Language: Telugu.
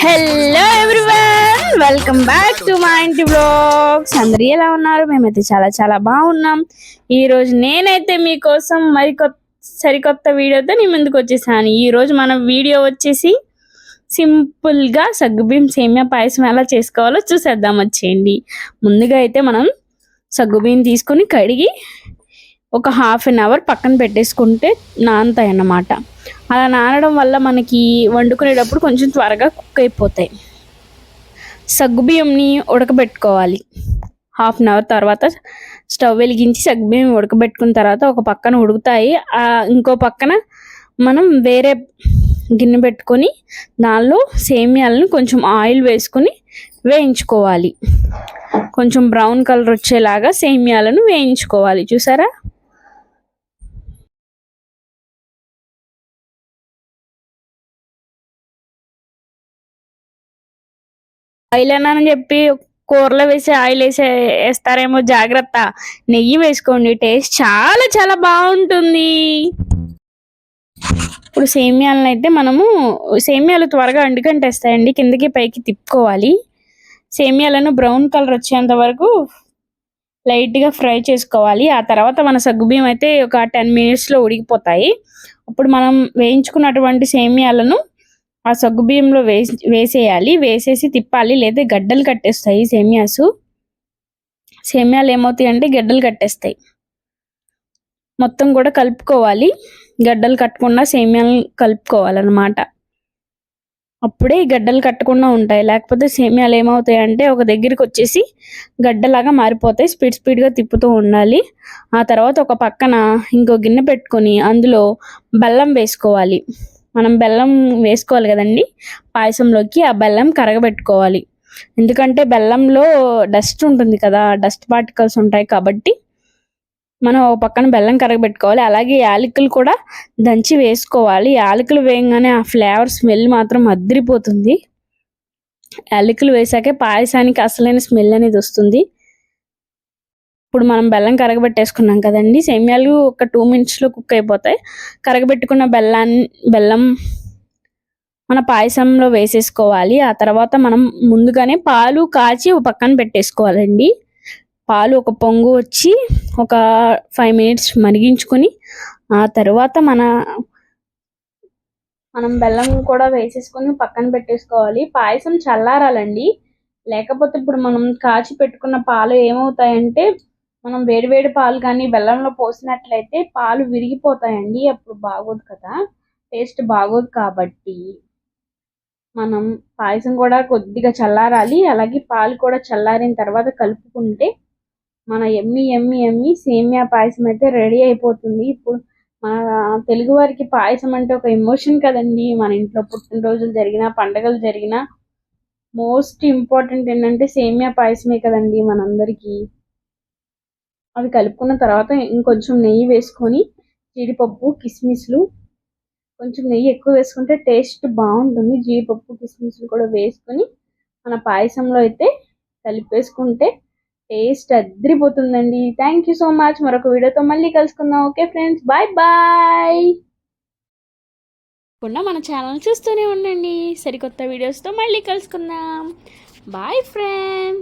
Hello everyone welcome back to మా ఇంటి బ్లాగ్స్ అందరు ఎలా ఉన్నారు? మేమైతే చాలా చాలా బాగున్నాం. ఈరోజు నేనైతే మీకోసం మరి కొత్త సరికొత్త వీడియోతో నీ ముందుకు వచ్చేసాను. ఈరోజు మన వీడియో వచ్చేసి సింపుల్గా సగ్గుబీం సగ్గుబియ్యం సేమియా పాయసం ఎలా చేసుకోవాలో చూసేద్దాం. వచ్చేయండి. ముందుగా అయితే మనం సగ్గుబియ్యం తీసుకొని కడిగి ఒక హాఫ్ అన్ అవర్ పక్కన పెట్టేసుకుంటే నానతాయి అన్నమాట అలా నానడం వల్ల మనకి వండుకునేటప్పుడు కొంచెం త్వరగా కుక్ అయిపోతాయి. సగ్గుబియ్యంని ఉడకబెట్టుకోవాలి. హాఫ్ అన్ అవర్ తర్వాత స్టవ్ వెలిగించి సగ్గుబియ్యం ఉడకబెట్టుకున్న తర్వాత ఒక పక్కన ఉడుకుతాయి. ఇంకో పక్కన మనం వేరే గిన్నె పెట్టుకొని దానిలో సేమియాలను కొంచెం ఆయిల్ వేసుకొని వేయించుకోవాలి. కొంచెం బ్రౌన్ కలర్ వచ్చేలాగా సేమియాలను వేయించుకోవాలి. చూసారా? ఆయిల్ అన్నానని చెప్పి కూరలో వేసి ఆయిల్ వేసి వేస్తారేమో జాగ్రత్త. నెయ్యి వేసుకోండి టేస్ట్ చాలా చాలా బాగుంటుంది. ఇప్పుడు సేమియాలను అయితే మనము సేమియాలు త్వరగా అండుకంటేస్తాయండి కిందకి పైకి తిప్పుకోవాలి. సేమియాలను బ్రౌన్ కలర్ వచ్చేంత వరకు లైట్గా ఫ్రై చేసుకోవాలి. ఆ తర్వాత మన సగ్గుబియ్యం అయితే ఒక టెన్ మినిట్స్లో ఉడికిపోతాయి. అప్పుడు మనం వేయించుకున్నటువంటి సేమియాలను ఆ సగ్గు బియ్యంలో వేసి వేసేయాలి. వేసేసి తిప్పాలి. లేదా గడ్డలు కట్టేస్తాయి సేమియాస్. సేమియాలు ఏమవుతాయి అంటే గడ్డలు కట్టేస్తాయి. మొత్తం కూడా కలుపుకోవాలి. గడ్డలు కట్టకుండా సేమియాలు కలుపుకోవాలన్నమాట. అప్పుడే గడ్డలు కట్టకుండా ఉంటాయి. లేకపోతే సేమియాలు ఏమవుతాయి అంటే ఒక దగ్గరికి వచ్చేసి గడ్డలాగా మారిపోతాయి. స్పీడ్ స్పీడ్గా తిప్పుతూ ఉండాలి. ఆ తర్వాత ఒక పక్కన ఇంకో గిన్నె పెట్టుకొని అందులో బెల్లం వేసుకోవాలి. మనం బెల్లం వేసుకోవాలి కదండి. పాయసంలోకి ఆ బెల్లం కరగబెట్టుకోవాలి. ఎందుకంటే బెల్లంలో డస్ట్ ఉంటుంది కదా డస్ట్ పార్టికల్స్ ఉంటాయి కాబట్టి మనం ఒక పక్కన బెల్లం కరగబెట్టుకోవాలి. అలాగే యాలకులు కూడా దంచి వేసుకోవాలి. యాలకులు వేయగానే ఆ ఫ్లేవర్ స్మెల్ మాత్రం అద్దరిపోతుంది యాలకులు వేసాకే పాయసానికి అసలైన స్మెల్ అనేది వస్తుంది. ఇప్పుడు మనం బెల్లం కరగబెట్టేసుకున్నాం కదండి. సేమ్యాలు ఒక టూ మినిట్స్లో కుక్ అయిపోతాయి. కరగబెట్టుకున్న బెల్లాన్ని బెల్లం మన పాయసంలో వేసేసుకోవాలి. ఆ తర్వాత మనం ముందుగానే పాలు కాచి ఒక పక్కన పెట్టేసుకోవాలండి. పాలు ఒక పొంగు వచ్చి ఒక ఫైవ్ మినిట్స్ మరిగించుకొని ఆ తర్వాత మన మనం బెల్లం కూడా వేసేసుకొని పక్కన పెట్టేసుకోవాలి. పాయసం చల్లారాలండి. లేకపోతే ఇప్పుడు మనం కాచి పెట్టుకున్న పాలు ఏమవుతాయంటే మనం వేడివేడి పాలు కానీ బెల్లంలో పోసినట్లయితే పాలు విరిగిపోతాయండి. అప్పుడు బాగోదు కదా. టేస్ట్ బాగోదు కాబట్టి మనం పాయసం కూడా కొద్దిగా చల్లారాలి. అలాగే పాలు కూడా చల్లారిన తర్వాత కలుపుకుంటే మన ఎమ్మి ఎమ్మి ఎమ్మి సేమియా పాయసం అయితే రెడీ అయిపోతుంది. ఇప్పుడు మన తెలుగు వారికి పాయసం అంటే ఒక ఎమోషన్ కదండి. మన ఇంట్లో పుట్టినరోజులు జరిగిన పండగలు జరిగిన మోస్ట్ ఇంపార్టెంట్ ఏంటంటే సేమియా పాయసమే కదండి మనందరికీ. అవి కలుపుకున్న తర్వాత ఇంకొంచెం నెయ్యి వేసుకొని జీడిపప్పు కిస్మిస్లు కొంచెం నెయ్యి ఎక్కువ వేసుకుంటే టేస్ట్ బాగుంటుంది. జీడిపప్పు కిస్మిస్లు కూడా వేసుకొని మన పాయసంలో అయితే కలిపేసుకుంటే టేస్ట్ అద్దరిపోతుందండి థ్యాంక్ యూ సో మచ్ మరొక వీడియోతో మళ్ళీ కలుసుకుందాం. ఓకే ఫ్రెండ్స్ బాయ్ బాయ్ మన ఛానల్ చూస్తూనే ఉండండి. సరికొత్త వీడియోస్తో మళ్ళీ కలుసుకుందాం. Bye friends